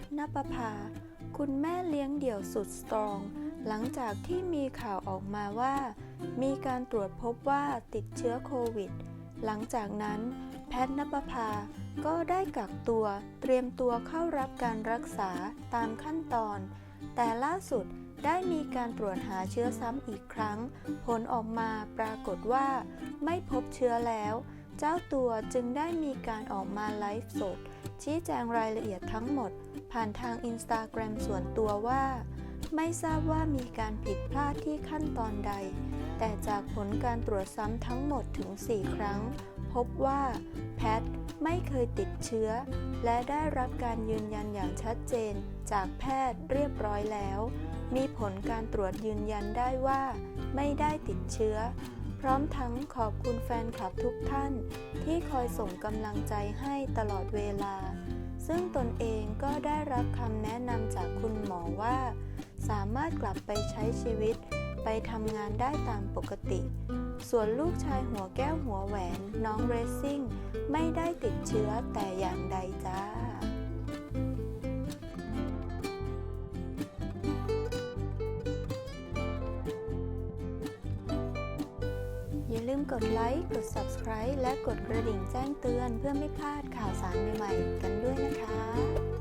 ทนปภา คุณแม่เลี้ยงเดี่ยวสุดสตรอง หลังจากที่มีข่าวออกมาว่า มีการตรวจพบว่าติดเชื้อโควิด หลังจากนั้น แพทนปภา ก็ได้กักตัวเตรียมตัวเข้ารับการรักษาตามขั้นตอน แต่ล่าสุดได้มีการตรวจหาเชื้อซ้ำอีกครั้ง ผลออกมาปรากฏว่า ไม่พบเชื้อแล้ว เจ้าตัวจึงได้มีการออกมาไลฟ์สด ชี้แจงรายละเอียดทั้งหมด ผ่านทางอินสตาแกรมส่วนตัวว่า ไม่ทราบว่ามีการผิดพลาดที่ขั้นตอนใด แต่จากผลการตรวจซ้ำทั้งหมดถึง 4 ครั้ง พบว่าแพทไม่เคยติดเชื้อ และได้รับการยืนยันอย่างชัดเจน จากแพทย์เรียบร้อยแล้ว มีผลการตรวจยืนยันได้ว่า ไม่ได้ติดเชื้อ พร้อมทั้งขอบคุณแฟนคลับทุกท่านที่คอยส่งกำลังใจให้ตลอดเวลา ซึ่งตนเองก็ได้รับคำแนะนำจากคุณหมอว่า สามารถกลับไปใช้ชีวิต ไปทำงานได้ตามปกติ ส่วนลูกชายหัวแก้วหัวแหวนน้องเรซซิ่ง ไม่ได้ติดเชื้อแต่อย่างใดจ้า อย่าลืมกดไลค์ กด Subscribe และกดกระดิ่งแจ้งเตือนเพื่อไม่พลาดข่าวสารใหม่ๆ กันด้วยนะคะ